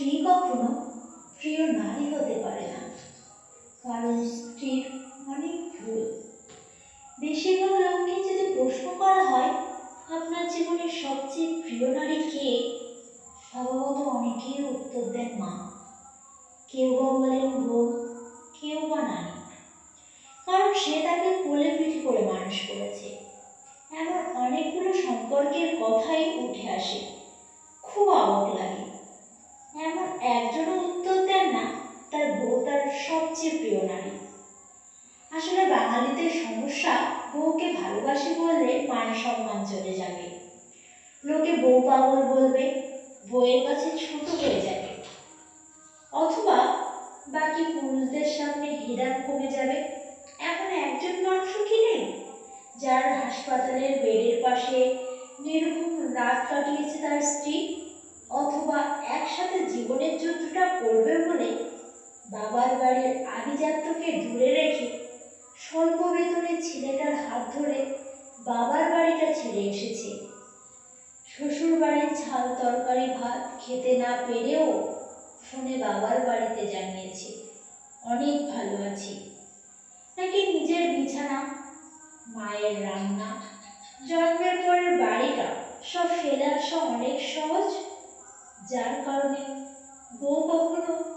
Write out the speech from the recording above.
স্ত্রী কখনো প্রিয় নারী হতে পারে না। কারণ স্ত্রীর অনেক ভুল। বেশিরভাগ লোককে যদি প্রশ্ন করা হয়, আপনার জীবনের সবচেয়ে প্রিয় নারী কে? স্বভাবত অনেকেই উত্তর দেন মা। কেউ বা বলেন বোন, কেউ বা নারী কারণ সে তাকে কোলে পিঠে করে মানুষ করেছে। এমন অনেকগুলো সম্পর্কের কথাই উঠে আসে খুব অবাক লাগে এমন একজনও উত্তর দেন না তার বউ তার সবচেয়ে প্রিয় নারী। আসলে বাঙালিদের সমস্যা বউকে ভালোবাসি বললে মান সম্মান চলে যাবে। লোকে বউ পাগল বলবে, বউয়ের কাছে ছোট হয়ে যাবে। অথবা বাকি পুরুষদের সামনে হিরাম কমে যাবে। এমন একজন মানুষ কি নেই, যার হাসপাতালের বেডের পাশে নির্ঘুম রাত কাটিয়েছে তার স্ত্রী, অথবা একসাথে জীবনের যুদ্ধটা করবে বলে বাবার বাড়ির আভিজাত্যকে দূরে রেখে স্বল্প বেতনের ছেলেটার হাত ধরে বাবার বাড়িটা ছেড়ে এসেছে। শ্বশুর বাড়ির ঝাল তরকারি, ভাত খেতে না পেরেও ফোনে বাবার বাড়িতে জানিয়েছে, অনেক ভালো আছি। নাকি নিজের বিছানা, মায়ের রান্না, জন্মের পরের বাড়িটা সব ফেলে আসা অনেক সহজ? যার কারণে বউ কখনো